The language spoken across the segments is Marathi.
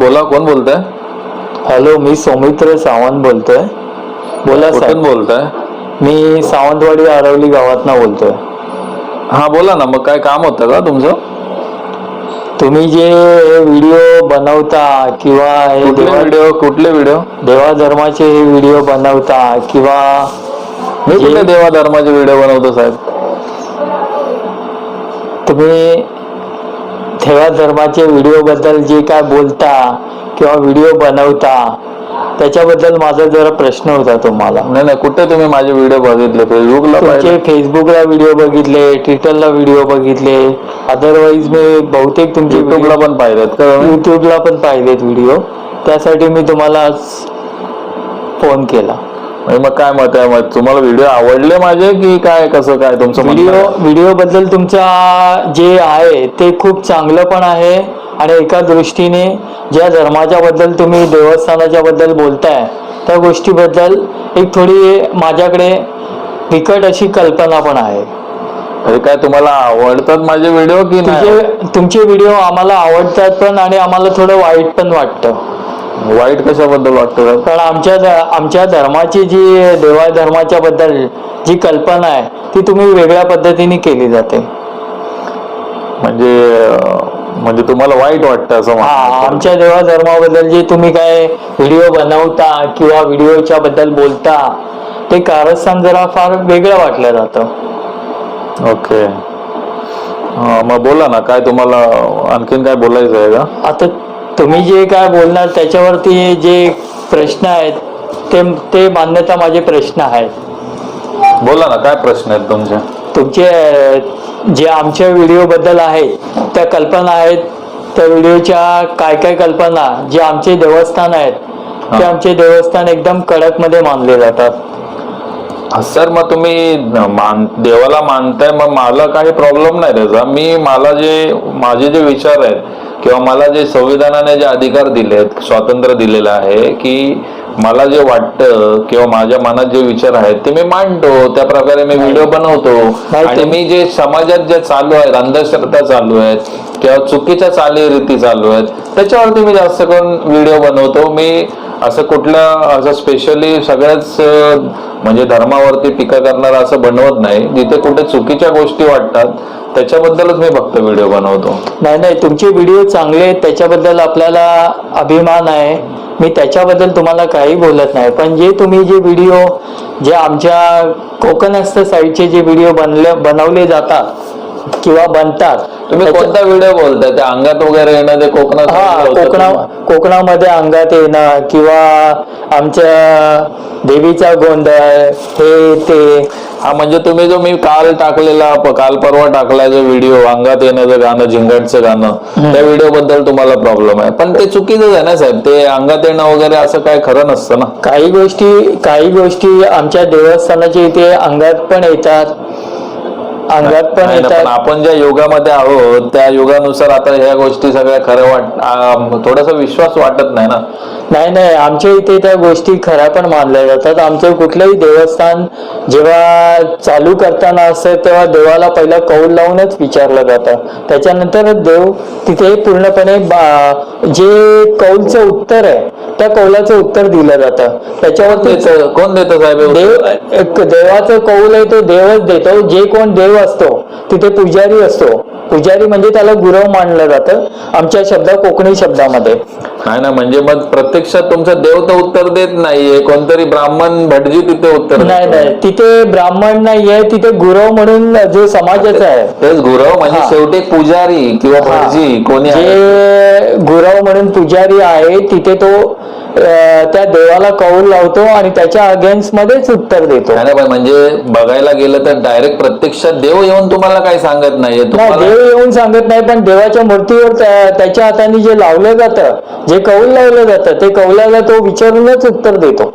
बोला कोण बोलताय? हॅलो मी सौमित्र सावंत बोलतोय. बोला कुठून बोलताय? मी सावंतवाडी आरवली गावातनं बोलतोय. हा बोला ना मग काय काम होतं का तुमचं? तुम्ही जे व्हिडिओ बनवता किंवा हे देवा व्हिडिओ कुठले व्हिडिओ? देवा धर्माचे हे व्हिडिओ बनवता किंवा मी कुठले देवा धर्माचे व्हिडिओ बनवतो साहेब? तुम्ही देवा धर्माचे व्हिडिओ बद्दल जे काय बोलता किंवा व्हिडिओ बनवता त्याच्याबद्दल माझा जरा प्रश्न होता तुम्हाला. नाही नाही कुठे तुम्ही माझे व्हिडिओ बघितले? फेसबुकला तुमचे फेसबुकला व्हिडिओ बघितले ट्विटरला व्हिडिओ बघितले. अदरवाईज मी बहुतेक तुमचे युट्यूबला पण पाहिलेत का? युट्यूबला पण पाहिलेत व्हिडिओ त्यासाठी मी तुम्हाला फोन केला. म्हणजे मग काय मत आहे? मग तुम्हाला व्हिडिओ आवडले माझे की काय कसं काय तुमचं म्हणणं? व्हिडिओ आहे? व्हिडिओ बद्दल तुमचा जे आहे ते खूप चांगलं पण आहे. आणि एका दृष्टीने ज्या धर्माच्या बद्दल तुम्ही देवस्थानाच्या बद्दल बोलताय त्या गोष्टीबद्दल एक थोडी माझ्याकडे बिकट अशी कल्पना पण आहे. म्हणजे काय तुम्हाला आवडतात माझे व्हिडिओ की नाही? तुझे तुमचे व्हिडिओ आम्हाला आवडतात पण आणि आम्हाला थोडं वाईट पण वाटतं. वाईट कशाबद्दल वाटतं कारण आमच्या आमच्या धर्माची जी देवा धर्माच्या बद्दल जी कल्पना आहे ती तुम्ही वेगळ्या पद्धतीने केली जाते. म्हणजे म्हणजे तुम्हाला वाईट वाटतं असं हा आमच्या देवा धर्माबद्दल जे तुम्ही काय व्हिडिओ बनवता किंवा व्हिडिओच्या बद्दल बोलता ते कारस्थान जरा फार वेगळं वाटलं जातं. ओके. मग बोला ना काय तुम्हाला आणखीन काय बोलायचं आहे का? आता तुम्ही जे काय बोलणार त्याच्यावरती जे प्रश्न आहेत ते ते मान्यता माझे प्रश्न आहेत. बोला ना काय प्रश्न आहेत तुमचे? तुमचे जे आमच्या व्हिडिओ बद्दल आहेत त्या कल्पना आहेत. त्या व्हिडिओच्या काय काय कल्पना जे आमचे देवस्थान आहेत ते. आमचे देवस्थान एकदम कडकमध्ये मानले जातात. सर मग तुम्ही मान देवाला मानताय मग मला काही प्रॉब्लेम नाही त्याचा मी मला जे माझे जे विचार आहेत किंवा मला जे संविधानाने जे अधिकार दिलेत स्वातंत्र्य दिलेलं आहे की मला जे वाटतं किंवा माझ्या मनात जे विचार आहेत ते मी मांडतो. त्या प्रकारे मी व्हिडिओ बनवतो. आणि मी जे समाजात जे चालू आहेत अंधश्रद्धा चालू आहेत किंवा चुकीच्या चालीरीती चालू आहेत त्याच्यावरती मी जास्त करून व्हिडिओ बनवतो. मी असं कुठल्या असं स्पेशली सगळ्याच म्हणजे धर्मावरती टीका करणारा असं बनवत नाही. जिथे कुठे चुकीच्या गोष्टी वाटतात त्याच्याबद्दलच मी फक्त व्हिडिओ बनवतो. नाही नाही तुमचे व्हिडिओ चांगले आहेत त्याच्याबद्दल आपल्याला अभिमान आहे. मी त्याच्याबद्दल तुम्हाला काही बोलत नाही. पण जे तुम्ही जे व्हिडिओ जे आमच्या कोकणस्थ साईडचे जे व्हिडिओ बनले बनवले जातात किंवा बनतात. तुम्ही कोणता व्हिडिओ बोलताय? त्या अंगात वगैरे येणं ते कोकणात हा कोकणा? कोकणामध्ये अंगात येणं किंवा आमच्या देवीचा गोंधळ हे ते. हा म्हणजे तुम्ही जो मी काल टाकलेला काल परवा टाकलाय जो व्हिडिओ अंगात येण्याचं गाणं झिंगाटचं गाणं त्या व्हिडिओ बद्दल तुम्हाला प्रॉब्लेम आहे. पण ते चुकीचं आहे ना साहेब? ते अंगात येणं वगैरे असं काय खरं नसतं ना. काही गोष्टी काही गोष्टी आमच्या देवस्थानाच्या इथे अंगात पण येतात. अंगात पण नाही ना, पण येतात आपण ज्या युगामध्ये आहोत त्या युगानुसार आता ह्या गोष्टी सगळ्या खरं वाट आ- थोडासा विश्वास वाटत नाही ना? नाही नाही आमच्या इथे त्या गोष्टी खऱ्या पण मानल्या जातात. आमचं कुठलंही देवस्थान जेव्हा चालू करताना असतं तेव्हा देवाला पहिला कौल लावूनच विचारलं जातं. त्याच्यानंतर देव तिथे पूर्णपणे बा- जे कौलचं उत्तर आहे त्या कौलाचं उत्तर दिलं जातं. त्याच्यावरती देतं- कोण देतं साहेब हे उत्तर? देव एक देवाचं कौल आहे तो देवच देतो. जे कोण देव असतो. तिथे पुजारी असतो. पुजारी म्हणजे त्याला गुरव मानलं जातं. आमच्या शब्द कोकणी शब्दामध्ये. नाही ना म्हणजे मग प्रत्यक्षात तुमचा देव तर उत्तर देत नाहीये. कोणतरी ब्राह्मण भटजी तिथे उत्तर नाही. नाही. तिथे ब्राह्मण नाहीये तिथे गुरव म्हणून जो समाजाचा आहे. तेच गुरव म्हणजे. शेवटी पुजारी किंवा भटजी कोणी जे गुरव म्हणून पुजारी आहे तिथे तो त्या देवाला कौल लावतो आणि त्याच्या अगेन्स्ट मध्येच उत्तर देतो. नाही, नाही, पण म्हणजे बघायला गेलं तर डायरेक्ट प्रत्यक्षात देव येऊन तुम्हाला काही सांगत नाहीये. तुम्हाला देव येऊन सांगत नाही पण देवाच्या मूर्तीवर त्या- त्याच्या हाताने जे लावलं जातं जे कौल लावलं जातं ते कौलाला तो विचारूनच उत्तर देतो.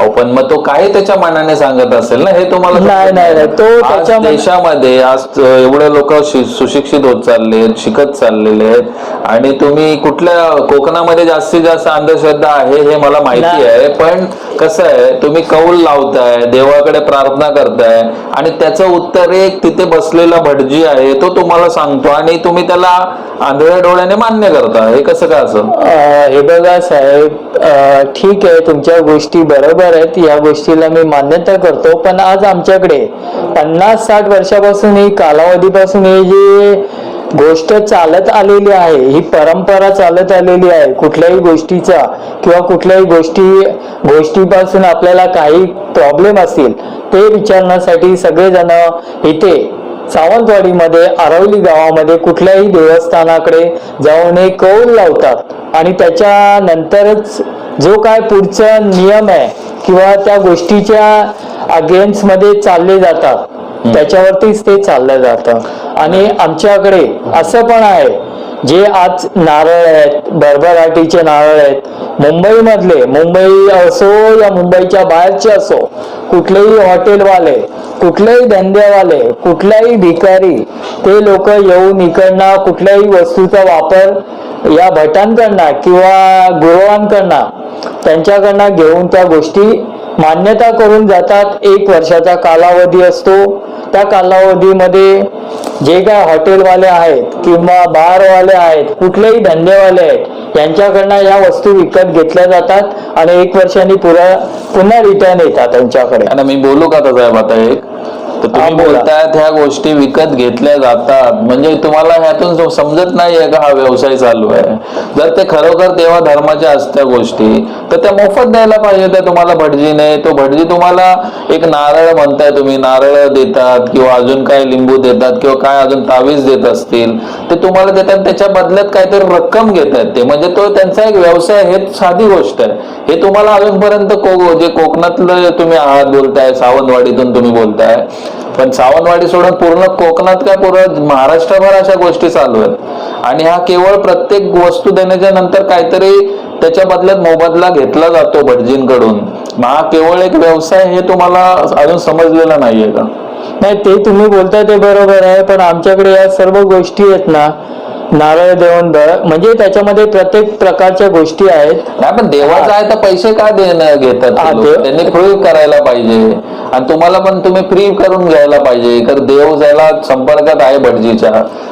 अहो पण मग तो काय त्याच्या मनाने सांगत असेल ना हे तुम्हाला नाही, नाही, नाही. तो आज त्याच्या मन- देशामध्ये आज एवढे लोक सुशिक्षित होत चालले आहेत शिकत चाललेले आहेत आणि तुम्ही कुठल्या कोकणामध्ये जास्तीत जास्त अंधश्रद्धा आहे हे मला माहिती नाही. आहे पण कसं आहे तुम्ही कौल लावताय देवाकडे प्रार्थना करताय आणि त्याचं उत्तर एक तिथे बसलेला भटजी आहे तो तुम्हाला सांगतो आणि तुम्ही त्याला आंधळ्या डोळ्याने मान्य करता. हे कसं का असं? हे बघा साहेब ठीक आहे तुमच्या गोष्टी बरोबर आहेत या गोष्टीला मी मान्यता करतो पण आज आमच्याकडे पन्नास साठ वर्षापासून ही कालावधीपासून ही जी गोष्ट चालत आलेली आहे ही परंपरा चालत आलेली आहे कुठल्याही गोष्टीचा किंवा कुठल्याही गोष्टी गोष्टीपासून आपल्याला काही प्रॉब्लेम असतील ते विचारण्यासाठी सगळेजण इथे सावंतवाडीमध्ये आरवली गावामध्ये कुठल्याही देवस्थानाकडे जाऊन हे कौल लावतात. आणि त्याच्यानंतरच जो काय पुढचा नियम आहे किंवा त्या गोष्टीच्या अगेन्स्टमध्ये चालले जातात. त्याच्यावरतीच ते चाललं जातं. आणि आमच्याकडे असं पण आहे जे आज नारळ आहेत भरभराटीचे नारळ आहेत मुंबईमधले मुंबई असो या मुंबईच्या बाहेरचे असो कुठलेही हॉटेलवाले कुठलेही धंदेवाले कुठलाही भिकारी ते लोक येऊन इकडनं कुठल्याही वस्तूचा वापर या भटांकडनं किंवा गुरुवांकडनं त्यांच्याकडनं घेऊन त्या गोष्टी मान्यता करून जातात. एक वर्षाचा कालावधी असतो. त्या कालावधीमध्ये जे काय हॉटेलवाले आहेत किंवा बारवाले आहेत कुठलेही धंदेवाले आहेत यांच्याकडनं या वस्तू विकत घेतल्या जातात आणि एक वर्षांनी पुरा पुन्हा रिटर्न येतात त्यांच्याकडे. आणि मी बोलू का आता साहेब आता एक? तर तुम्ही बोला. बोलतायत ह्या गोष्टी विकत घेतल्या जातात. म्हणजे तुम्हाला ह्यातून सम- समजत नाहीये का हा व्यवसाय चालू आहे. जर ते खरोखर देवा धर्माच्या असत्या गोष्टी तर त्या मोफत द्यायला पाहिजे त्या तुम्हाला भटजीने. तो भटजी तुम्हाला एक नारळ म्हणताय तुम्ही नारळ देतात किंवा अजून काय लिंबू देतात किंवा काय अजून तावीज देत असतील ते तुम्हाला देतात. त्याच्या बदल्यात काहीतरी रक्कम घेत आहेत ते. म्हणजे तो त्यांचा एक व्यवसाय हे साधी गोष्ट आहे. हे तुम्हाला अजूनपर्यंत को जे कोकणातलं तुम्ही आहात बोलताय सावंतवाडीतून तुम्ही बोलताय पण सावंतवाडी सोडून पूर्ण कोकणात काय पूर्ण महाराष्ट्रभर अशा गोष्टी चालू आहेत. आणि हा केवळ प्रत्येक वस्तू देण्याच्या नंतर काहीतरी त्याच्या बदल्यात मोबदला घेतला जातो भटजींकडून. मग हा केवळ एक व्यवसाय हे तुम्हाला अजून समजलेला नाहीये का? नाही ते तुम्ही बोलताय ते बरोबर आहे पण आमच्याकडे या सर्व गोष्टी आहेत ना नारळ देऊन द- म्हणजे त्याच्यामध्ये प्रत्येक प्रकारच्या गोष्टी आहेत. नाही पण देवाचा आहे तर पैसे का देणं घेतात ते लोक? देव- त्यांनी फ्री करायला पाहिजे. आणि तुम्हाला पण तुम्ही फ्री करून घ्यायला पाहिजे. कारण देव ज्याला संपर्कात आहे भटजीच्या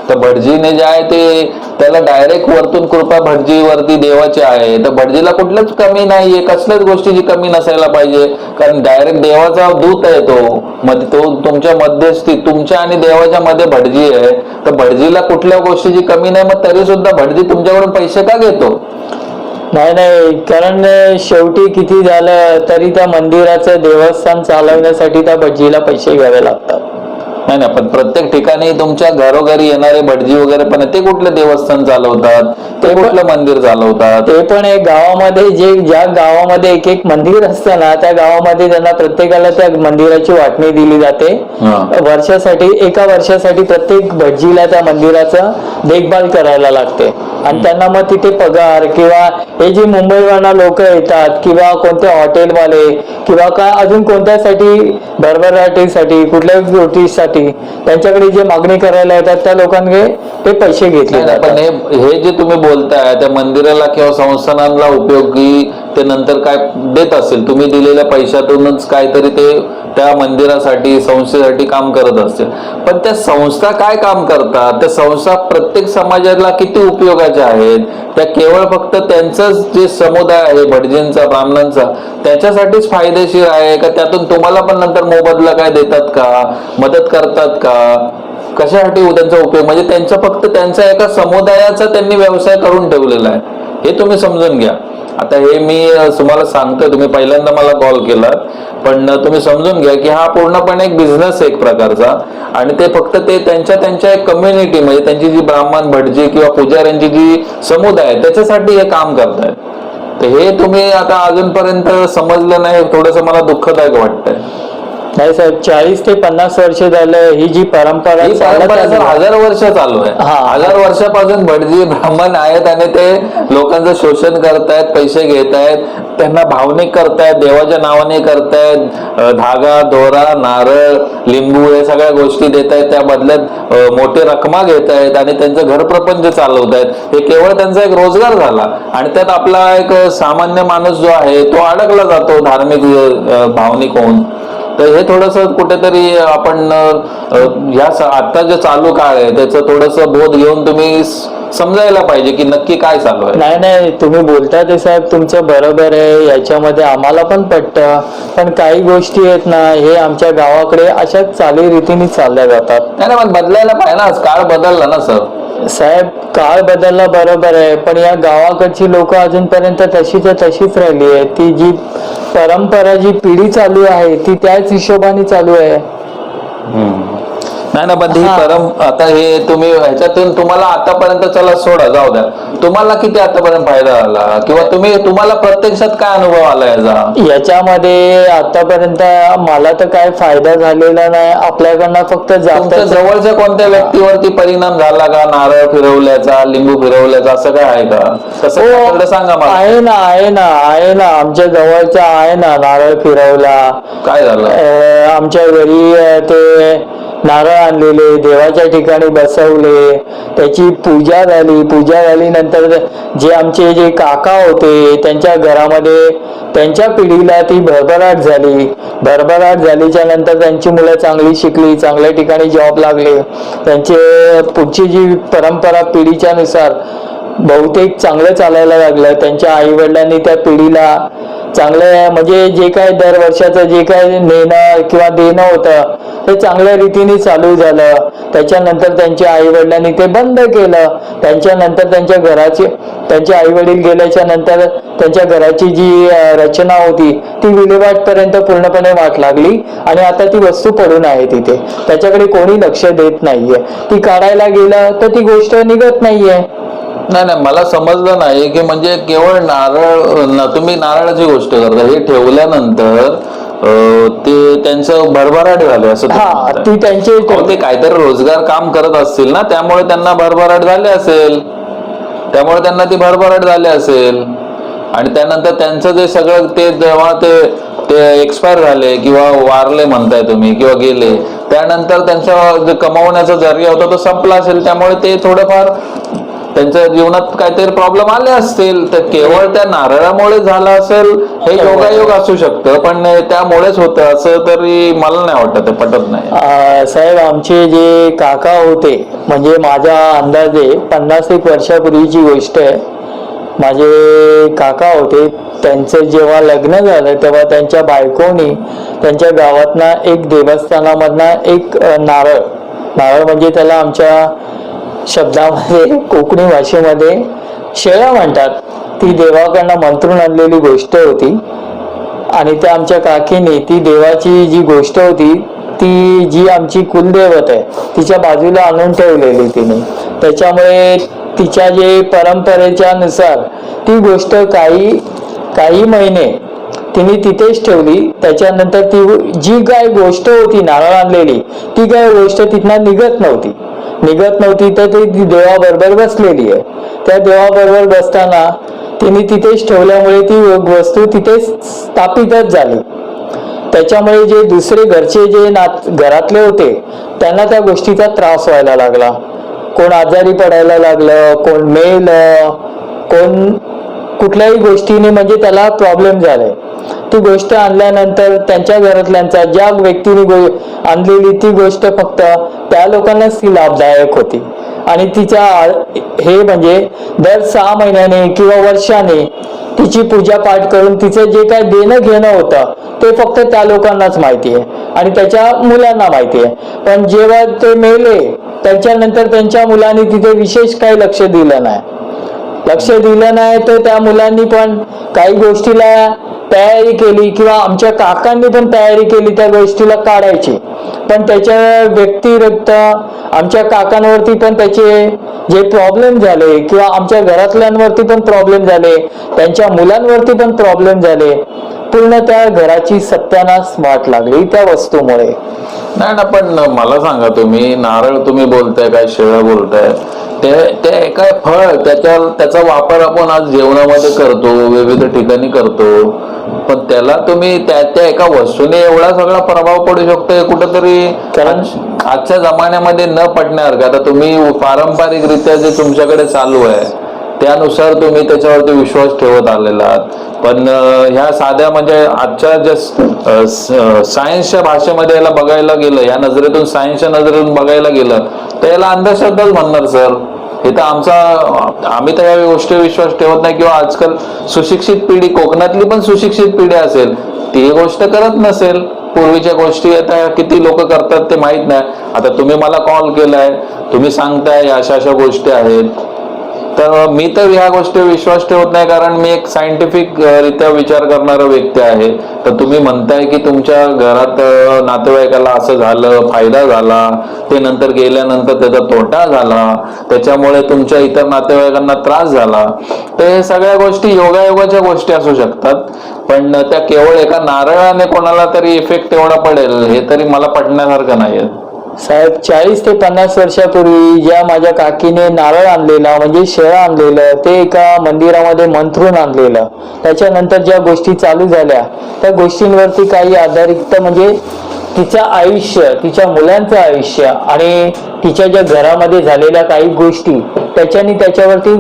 तर भटजीने जे आहे ते त्याला डायरेक्ट वरतून कृपा भटजीवरती देवाची आहे. तर भटजीला कुठलंच कमी नाहीये कसल्याच गोष्टीची कमी नसायला पाहिजे. कारण डायरेक्ट देवाचा दूत आहे तो. मध्ये तो तुमच्या मध्यस्थी तुमच्या आणि देवाच्या मध्ये भटजी आहे. तर भटजीला कुठल्या गोष्टीची कमी नाही. मग तरी सुद्धा भटजी तुमच्याकडून पैसे का घेतो? नाही नाही. कारण शेवटी किती झालं तरी त्या मंदिराचं देवस्थान चालवण्यासाठी त्या भटजीला पैसे घ्यावे लागतात. नाही नाही पण प्रत्येक ठिकाणी तुमच्या घरोघरी येणारे भटजी वगैरे पण ते कुठलं देवस्थान चालवतात? ते कुठलं मंदिर चालवतात? ते पण एक गावामध्ये जे ज्या गावामध्ये एक एक मंदिर असतं ना त्या गावामध्ये त्यांना प्रत्येकाला त्या मंदिराची वाटणी दिली जाते. वर्षासाठी एका वर्षासाठी प्रत्येक भटजीला त्या मंदिराचं देखभाल करायला लागते. आणि त्यांना मग तिथे पगार किंवा हे जे मुंबईवरना लोक येतात किंवा कोणते हॉटेलवाले किंवा का अजून कोणत्यासाठी भरभराटीसाठी कुठल्याही गोष्टीसाठी त्यांच्याकडे जे मागणी करायला येतात त्या लोकांकडे ते पैसे घेतले पण हे हे जे तुम्ही बोलताय त्या मंदिराला किंवा संस्थानांना उपयोगी ते नंतर काय देत असेल? तुम्ही दिलेल्या पैशातूनच काहीतरी ते त्या मंदिरासाठी संस्थेसाठी काम करत असतील पण त्या संस्था काय काम करतात? त्या संस्था प्रत्येक समाजाला किती उपयोगाच्या आहेत? त्या केवळ फक्त त्यांचंच जे समुदाय आहे भटजींचा ब्राह्मणांचा त्याच्यासाठीच फायदेशीर आहे का? त्यातून तुम्हाला पण नंतर मोबदला काय देतात का? मदत करतात का? कशासाठी त्यांचा उपयोग? म्हणजे त्यांचा फक्त त्यांचा एका समुदायाचा त्यांनी व्यवसाय करून ठेवलेला आहे. हे तुम्ही समजून घ्या. आता हे मी तुम्हाला सांगतोय. तुम्ही पहिल्यांदा मला कॉल केला पण तुम्ही समजून घ्या की हा पूर्णपणे एक बिझनेस आहे एक प्रकारचा. आणि ते फक्त ते त्यांच्या त्यांच्या एक कम्युनिटी म्हणजे त्यांची जी ब्राह्मण भटजी किंवा पुजाऱ्यांची जी समुदाय त्याच्यासाठी हे काम करतायत. तर हे तुम्ही आता अजूनपर्यंत समजलं नाही थोडंसं मला दुःखदायक वाटतंय. नाही साहेब चाळीस ते पन्नास वर्ष झालं ही जी परंपरा ही सर. हजार वर्ष चालू आहे. हा. हजार वर्षापासून भटजी ब्राह्मण आहेत आणि ते लोकांचं शोषण करतायत पैसे घेत आहेत त्यांना भावनिक करतायत देवाच्या नावाने करतायत धागा दोरा नारळ लिंबू हे सगळ्या गोष्टी देत आहेत त्या बदल्यात मोठी रकमा घेत आहेत आणि त्यांचं घर प्रपंच चालवत आहेत हे केवळ त्यांचा एक रोजगार झाला. आणि त्यात आपला एक सामान्य माणूस जो आहे तो अडकला जातो धार्मिक भावनिक होऊन. तर हे थोडस कुठेतरी आपण ह्या आता जे चालू काळ आहे त्याचं थोडस बोध घेऊन तुम्ही समजायला पाहिजे की नक्की काय चालू आहे. नाही नाही तुम्ही बोलता ते साहेब तुमचं बरोबर आहे याच्यामध्ये आम्हाला पण पटतं पण काही गोष्टी आहेत ना हे आमच्या गावाकडे अशाच चालीरीतीने चालल्या जातात. नाही नाही, पण बदलायला पाहिजे ना काळ बदलला ना सर. साहेब काळ बदलला बरोबर आहे पण या गावाकडची लोक अजूनपर्यंत तशीच्या तशीच राहिली आहे ती जी परंपरा जी पिढी चालू आहे ती त्याच हिशोबाने चालू आहे. नाही ना पण ही. परम आता हे तुम्ही ह्याच्यातून तुम्हाला आतापर्यंत चला सोडा जाऊ द्या. तुम्हाला किती आतापर्यंत फायदा झाला? किंवा तुम्ही तुम्हाला प्रत्यक्षात काय अनुभव आला याचा? याच्यामध्ये आतापर्यंत मला तर काय फायदा झालेला नाही. आपल्याकडनं फक्त तुमच्या जास्त जवळच्या कोणत्या व्यक्तीवरती परिणाम झाला का? नारळ फिरवल्याचा लिंबू फिरवल्याचा असं काय आहे का? तसं हो, थोडं सांगा मला. आहे ना आहे ना आहे ना. आमच्या जवळच्या आहे ना नारळ फिरवला. काय झालं? अं, आमच्या घरी अं, ते नारळ आणलेले देवाच्या ठिकाणी बसवले त्याची पूजा झाली. पूजा झाली नंतर जे आमचे जे काका होते त्यांच्या घरामध्ये त्यांच्या पिढीला ती भरभराट झाली. भरभराट झालीच्या नंतर त्यांची मुलं चांगली शिकली चांगल्या ठिकाणी जॉब लागले. त्यांचे पुढची जी परंपरा पिढीच्या नुसार बहुतेक चांगलं चालायला लागलं. त्यांच्या आईवडिलांनी त्या पिढीला चांगलं म्हणजे जे काय दर वर्षाचं जे काय नेणं किंवा देणं होतं ते चांगल्या रीतीने चालू झालं. त्याच्यानंतर त्यांच्या आई वडिलांनी ते बंद केलं. त्यांच्यानंतर त्यांच्या घराचे त्यांचे आई वडील गेल्याच्यानंतर त्यांच्या घराची जी रचना होती ती विल्हेवाट पर्यंत पूर्णपणे वाट लागली आणि आता ती वस्तू पडून आहे तिथे. त्याच्याकडे कोणी लक्ष देत नाहीये. ती काढायला गेलं तर ती गोष्ट निघत नाहीये. नाही नाही मला समजलं नाही की म्हणजे केवळ नारळ न- तुम्ही नारळाची गोष्ट करता हे ठेवल्यानंतर ते त्यांचं भरभराट झाले असं हा. ती त्यांचे ते काहीतरी रोजगार काम करत असतील ना त्यामुळे त्यांना भरभराट झाले असेल. त्यामुळे त्यांना ती भरभराट झाली असेल. आणि त्यानंतर त्यांचं जे सगळं ते जेव्हा ते ते एक्सपायर झाले किंवा वारले म्हणताय तुम्ही किंवा गेले त्यानंतर त्यांच्या जे कमावण्याचा जर्या होता तो संपला असेल. त्यामुळे ते थोडंफार त्यांच्या जीवनात काहीतरी प्रॉब्लेम आले असतील तर केवळ त्या नारळामुळे झालं असेल हे योगायोग असू शकतं पण त्यामुळेच होतं असं तरी मला नाही वाटत ते पटत नाही. साहेब आमचे जे काका होते म्हणजे माझ्या अंदाजे पन्नास एक वर्षापूर्वीची गोष्ट आहे. माझे काका होते त्यांचं जेव्हा लग्न झालं तेव्हा त्यांच्या बायकोनी त्यांच्या गावातनं एक देवस्थानामधनं एक नारळ नारळ म्हणजे त्याला आमच्या शब्दामध्ये कोकणी भाषेमध्ये शेळ्या म्हणतात. ती देवाकडनं मंत्रून आणलेली गोष्ट होती. आणि त्या आमच्या काकीने ती देवाची जी गोष्ट होती ती जी आमची कुलदेवत आहे तिच्या बाजूला आणून ठेवलेली तिने. त्याच्यामुळे तिच्या जे परंपरेच्या नुसार ती गोष्ट काही काही महिने तिने तिथेच ठेवली. त्याच्यानंतर ती जी काय गोष्ट होती नारळ आणलेली ती काय गोष्ट तिथनं निघत नव्हती. निघत नव्हती तर ती देवाबरोबर बसलेली आहे. त्या देवाबरोबर बसताना तिने तिथेच ठेवल्यामुळे ती वस्तू तिथेच स्थापितच झाली. त्याच्यामुळे जे दुसरे घरचे जे नात घरातले होते त्यांना त्या गोष्टीचा त्रास व्हायला लागला. कोण आजारी पडायला लागलं कोण मेल कोण कुठल्याही गोष्टीने म्हणजे त्याला प्रॉब्लेम झालाय. ती गोष्ट आणल्यानंतर त्यांच्या घरातल्यांचा ज्या व्यक्तीने आणलेली ती गोष्ट फक्त त्या लोकांनाच ती लाभदायक होती. आणि तिच्या हे म्हणजे दर सहा महिन्याने किंवा वर्षाने तिची पूजा पाठ करून तिचं जे काय देणं घेणं होतं ते फक्त त्या लोकांनाच माहिती आहे. आणि त्याच्या मुलांना माहिती आहे. पण जेव्हा ते मेले त्याच्यानंतर त्यांच्या मुलांनी तिथे विशेष काही लक्ष दिलं नाही. लक्ष दिलं नाही तर त्या मुलांनी पण काही गोष्टीला तयारी केली किंवा आमच्या काकांनी पण तयारी केली त्या गोष्टीला काढायची. पण त्याच्या व्यतिरिक्त आमच्या काकांवरती पण त्याचे जे प्रॉब्लेम झाले किंवा आमच्या घरातल्यांवरती पण प्रॉब्लेम झाले त्यांच्या मुलांवरती पण प्रॉब्लेम झाले पूर्ण त्या घराची सत्यानाश वाट लागली त्या वस्तूमुळे. नाही ना पण मला सांगा तुम्ही नारळ तुम्ही बोलताय काय शेळ बोलताय ते ते काय फळ त्याच्या त्याचा वापर आपण आज जेवणामध्ये करतो विविध ठिकाणी करतो. पण त्याला तुम्ही त्या त्या एका वस्तूने एवढा सगळा प्रभाव पडू शकतो हे कुठंतरी. कारण- आज- आजच्या जमान्यामध्ये न पडण्यासारखं आता तुम्ही पारंपरिकरित्या जे तुमच्याकडे चालू आहे त्यानुसार तुम्ही त्याच्यावरती विश्वास ठेवत आलेला आहात. पण ह्या साध्या म्हणजे आजच्या ज्या सायन्सच्या भाषेमध्ये याला बघायला गेलं या नजरेतून सायन्सच्या नजरेतून बघायला गेलं याला अंधश्रद्धाच म्हणणार सर. हे तर आमचा आम्ही तर या गोष्टी विश्वास ठेवत नाही किंवा आजकाल सुशिक्षित पिढी कोकणातली पण सुशिक्षित पिढी असेल ती गोष्ट करत नसेल. पूर्वीच्या गोष्टी आता किती लोक करतात ते माहीत नाही. आता तुम्ही मला कॉल केलाय तुम्ही सांगताय अशा अशा गोष्टी आहेत. तर मी तर ह्या गोष्टी विश्वास ठेवत नाही कारण मी एक सायंटिफिक रित्या विचार करणारा व्यक्ती आहे. तर तुम्ही म्हणताय की तुमच्या घरात नातेवाईकाला असं झालं फायदा झाला ते नंतर गेल्यानंतर त्याचा तोटा झाला त्याच्यामुळे तुमच्या इतर नातेवाईकांना त्रास झाला. तर हे सगळ्या गोष्टी योगायोगाच्या गोष्टी असू शकतात. पण त्या केवळ एका नारळाने कोणाला तरी इफेक्ट एवढा पडेल हे तरी मला पटण्यासारखं नाहीये. साहेब चाळीस ते पन्नास वर्षापूर्वी ज्या माझ्या काकीने नारळ आणलेला म्हणजे शेळ आणलेलं ते एका मंदिरामध्ये मंथरून आणलेलं त्याच्यानंतर ज्या गोष्टी चालू झाल्या त्या गोष्टींवरती काही आधारित म्हणजे तिचं आयुष्य तिच्या मुलांचं आयुष्य आणि तिच्या ज्या घरामध्ये झालेल्या काही गोष्टी त्याच्याने त्याच्यावरती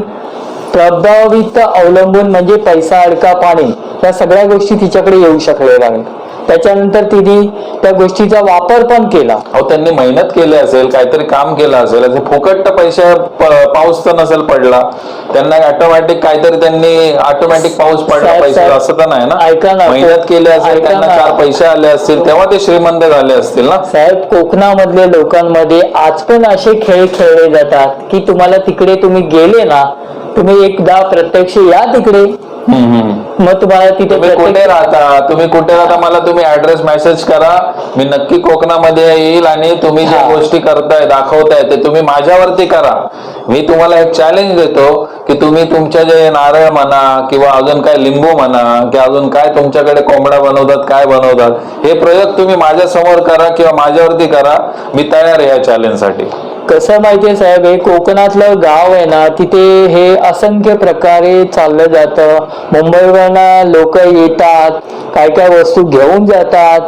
प्रभावित अवलंबून म्हणजे पैसा अडका पाणी या सगळ्या गोष्टी तिच्याकडे येऊ शकलेल्या आहेत त्याच्यानंतर तिने त्या गोष्टीचा वापर पण केला अहो त्यांनी मेहनत केली असेल काहीतरी काम केलं असेल असे फुकट पैसे पाऊस तर नसेल पडला त्यांना ऑटोमॅटिक काहीतरी त्यांनी ऑटोमॅटिक पाऊस पडला पैसे असं तर नाही ऐका ना ना. मेहनत केली असेल त्यांना ना. चार पैसे आले असतील तेव्हा ते श्रीमंत झाले असतील ना साहेब कोकणामधल्या लोकांमध्ये आज पण असे खेळ खेळले जातात की तुम्हाला तिकडे तुम्ही गेले ना तुम्ही एकदा प्रत्यक्ष या तिकडे. मग तुम्हाला तिथे तुम्ही कुठे राहता? तुम्ही कुठे राहता मला तुम्ही ऍड्रेस मेसेज करा. मी नक्की कोकणामध्ये येईल आणि तुम्ही ज्या. गोष्टी करताय दाखवताय ते तुम्ही माझ्यावरती करा. मी तुम्हाला एक चॅलेंज देतो की तुम्ही तुमच्या जे नारळ म्हणा किंवा अजून काय लिंबू म्हणा की अजून काय तुमच्याकडे कोंबडा बनवतात काय बनवतात हे प्रयोग तुम्ही माझ्यासमोर करा किंवा माझ्यावरती करा. मी तयार आहे या चॅलेंजसाठी कसं माहितीये साहेब हे कोकणातलं गाव आहे ना तिथे हे असंख्य प्रकारे चाललं जातं. मुंबईवरनं लोक येतात काय काय वस्तू घेऊन जातात.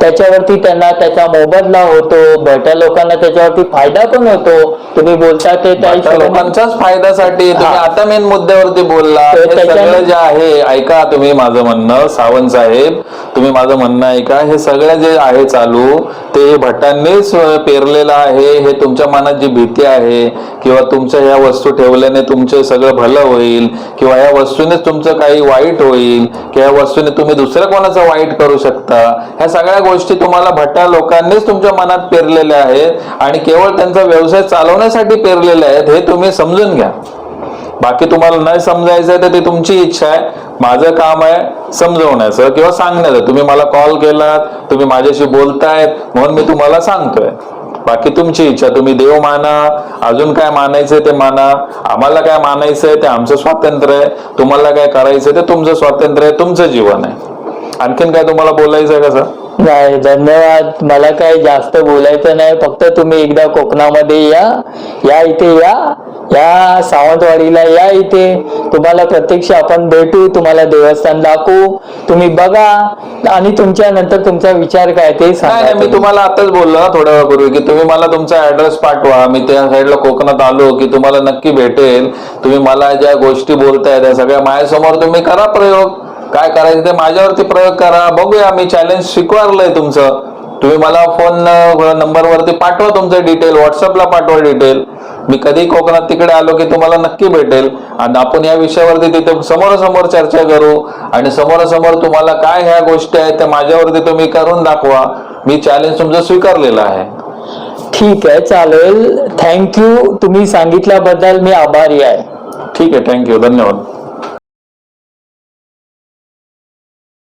त्याच्यावरती त्यांना त्याचा मोबदला होतो भट्या लोकांना त्याच्यावरती फायदा पण होतो. तुम्ही बोलता ते त्या लोकांच्याच फायद्यासाठी. तुम्ही. आता मेन मुद्द्यावरती बोलला. सगळं जे आहे ऐका तुम्ही माझं म्हणणं सावंत साहेब. तुम्ही माझं म्हणणं ऐका. हे सगळं जे आहे चालू ते भटांनीच पेरलेलं आहे. हे तुमच्या मनात जी भीती आहे किंवा तुमच्या ह्या वस्तू ठेवल्याने तुमचे सगळं भलं होईल किंवा या वस्तूनेच तुमचं काही वाईट होईल किंवा या वस्तूने तुम्ही दुसऱ्या कोणाचं वाईट करू शकता ह्या सगळ्या गोष्टी तुम्हाला भट्टा लोकांनीच तुमच्या मनात पेरलेल्या आहेत आणि केवळ त्यांचा व्यवसाय चालवण्यासाठी पेरलेले आहेत हे तुम्ही समजून घ्या. बाकी तुम्हाला नाही समजायचं तर ती तुमची इच्छा आहे. माझं काम आहे समजवण्याचं किंवा सांगण्याचं. तुम्ही मला कॉल केलात तुम्ही माझ्याशी बोलतायत म्हणून मी तुम्हाला सांगतोय. बाकी तुमची इच्छा तुम्ही देव माना. अजून काय मानायचंय ते माना. आम्हाला काय मानायचंय ते आमचं स्वातंत्र्य आहे. तुम्हाला काय करायचंय ते तुमचं स्वातंत्र्य आहे तुमचं जीवन आहे. आणखीन काय तुम्हाला बोलायचं आहे का सर नाही धन्यवाद. मला काही जास्त बोलायचं नाही. फक्त तुम्ही एकदा कोकणामध्ये या. या इथे या. या सावंतवाडीला या इथे. तुम्हाला प्रत्यक्ष आपण भेटू. तुम्हाला देवस्थान दाखवू. तुम्ही बघा. आणि तुमच्या नंतर तुमचा विचार काय ते सांगा नाही मी तुम्ही. तुम्हाला आताच बोललो ना थोड्या वेळापूर्वी की तुम्ही मला तुमचा ऍड्रेस पाठवा. मी त्या साईडला कोकणात आलो की तुम्हाला नक्की भेटेल. तुम्ही मला ज्या गोष्टी बोलताय त्या सगळ्या माझ्यासमोर तुम्ही करा प्रयोग. काय करायचं ते माझ्यावरती प्रयोग करा. बघूया मी चॅलेंज स्वीकारलंय तुमचं. तुम्ही मला फोन नंबरवरती पाठवा तुमचं डिटेल व्हॉट्सअपला पाठवा डिटेल मी कधी कोकणात तिकडे आलो की तुम्हाला नक्की भेटेल. आणि आपण या विषयावरती तिथे समोरासमोर चर्चा करू. आणि समोरासमोर तुम्हाला काय ह्या गोष्टी आहेत त्या माझ्यावरती तुम्ही करून दाखवा. मी चॅलेंज तुमचं स्वीकारलेलं आहे. ठीक आहे चालेल. थँक्यू तुम्ही सांगितल्याबद्दल मी आभारी आहे. ठीक आहे थँक्यू धन्यवाद.